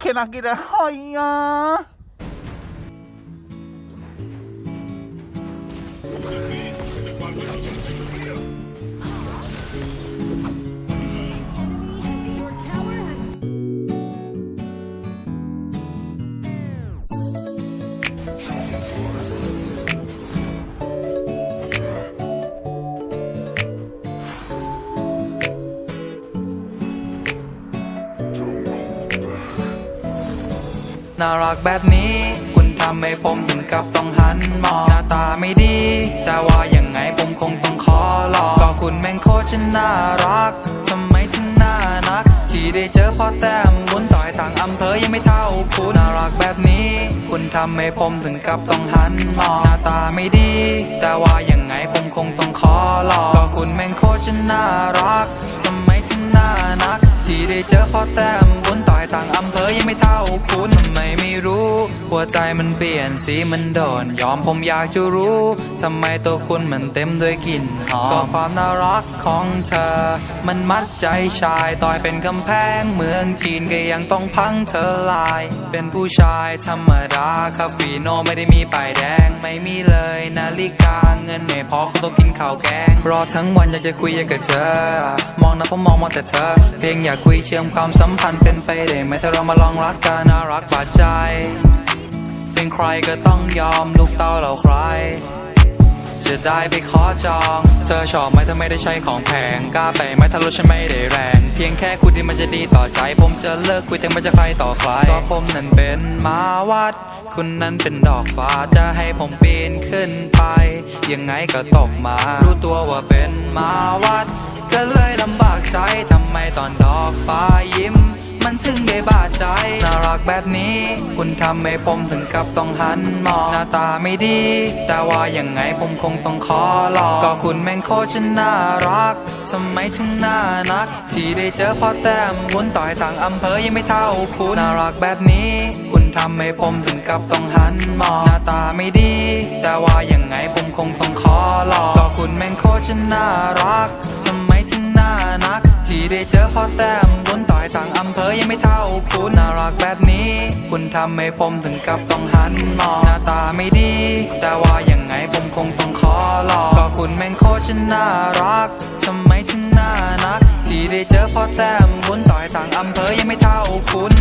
Can I get a higher? น่ารักแบบนี้ คุณทำให้ผมถึงกับต้องหันมองหน้าตาไม่ดี แต่ว่ายังไงผมคงต้องขอลองก็คุณแม่งโคตรน่ารักทำไมถึงน่านัก ที่ได้เจอพอแต้มบุญต่อยทางอำเภอยังไม่เท่าคุณน่ารักแบบนี้ คุณทำให้ผมถึงกับต้องหันมองหน้าตาไม่ดี แต่ว่ายังไงผมคงต้องขอลองก็คุณแม่งโคตรน่ารักทำไมถึงน่านัก ที่ได้เจอพอแต้ม บุญต่อยทางอำเภอยังไม่เท่าคุณทำไมไม่รู้ หัวใจมันเปลี่ยนสีมันโดน ยอมผมอยากจะรู้ ทำไมตัวคุณมันเต็มด้วยกลิ่นหอมก็ความน่ารักของเธอ มันมัดใจชายต่อยเป็นกำแพงเมืองจีนก็ยังต้องพังเธอลาย เป็นผู้ชายธรรมดาคาฟีโนไม่ได้มีป้ายแดง ไม่มีเลยนาฬิกาเงินไม่พอคงต้องกินข้าวแกง รอทั้งวันอยากจะคุยอยากกับเธอ มองนะผมมองมองแต่เธอ เพียงอยากคุยเชื่อมความสัมพันธ์เป็นไปได้ไหมถ้าเรามาลองรักกันน่ารักบาดใจ เป็นใครก็ต้องยอมลูกเต้าเราใคร จะได้ไปขอจอง เธอชอบไหมถ้าไม่ได้ใช้ของแพงกล้าไปไหมถ้ารถฉันไม่ได้แรง เพียงแค่คุณที่มันจะดีต่อใจ ผมจะเลิกคุยแต่มันจะใครต่อใครก็ผมนั้นเป็นมาวัด คุณนั้นเป็นดอกฟ้าจะให้ผมปีนขึ้นไป ยังไงก็ตกมา รู้ตัวว่าเป็นมาวัด ก็เลยลำบากใจทำไมตอนดอกฟ้ายิ้ม มันถึงได้บาดใจ น่ารักแบบนี้ คุณทำให้ผมถึงกับต้องหันมองหน้าตาไม่ดี แต่ว่ายังไงผมคงต้องขอลองก็คุณแม่งโคตรน่ารักทำไมถึงน่านัก ที่ได้เจอพอแต้มบุญต่อยทางอำเภอยังไม่เท่าคุณน่ารักแบบนี้ คุณทำให้ผมถึงกับต้องหันมองหน้าตาไม่ดี แต่ว่ายังไงผมคง ที่ได้เจอพอแต้มบุญต่อยทางอำเภอยังไม่เท่าคุณน่ารักแบบนี้ คุณทำให้ผมถึงกับต้องหันมองหน้าตาไม่ดี แต่ว่ายังไงผมคงต้องขอลองก็คุณแม่งโคตรน่ารักทำไมถึงน่านัก ที่ได้เจอพอแต้มบุญต่อยทางอำเภอยังไม่เท่าคุณ